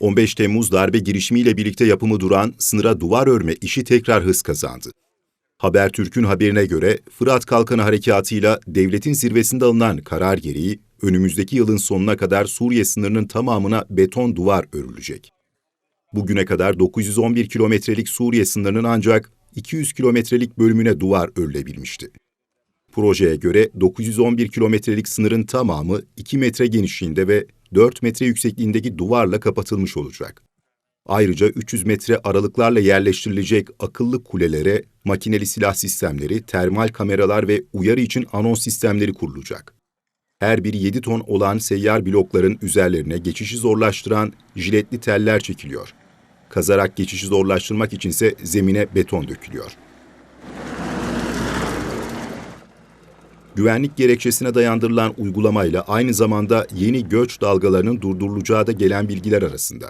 15 Temmuz darbe girişimiyle birlikte yapımı duran sınıra duvar örme işi tekrar hız kazandı. Habertürk'ün haberine göre Fırat Kalkanı Harekatı'yla devletin zirvesinde alınan karar gereği önümüzdeki yılın sonuna kadar Suriye sınırının tamamına beton duvar örülecek. Bugüne kadar 911 kilometrelik Suriye sınırının ancak 200 kilometrelik bölümüne duvar örülebilmişti. Projeye göre 911 kilometrelik sınırın tamamı 2 metre genişliğinde ve 4 metre yüksekliğindeki duvarla kapatılmış olacak. Ayrıca 300 metre aralıklarla yerleştirilecek akıllı kulelere makineli silah sistemleri, termal kameralar ve uyarı için anons sistemleri kurulacak. Her biri 7 ton olan seyyar blokların üzerlerine geçişi zorlaştıran jiletli teller çekiliyor. Kazarak geçişi zorlaştırmak içinse zemine beton dökülüyor. Güvenlik gerekçesine dayandırılan uygulamayla aynı zamanda yeni göç dalgalarının durdurulacağı da gelen bilgiler arasında.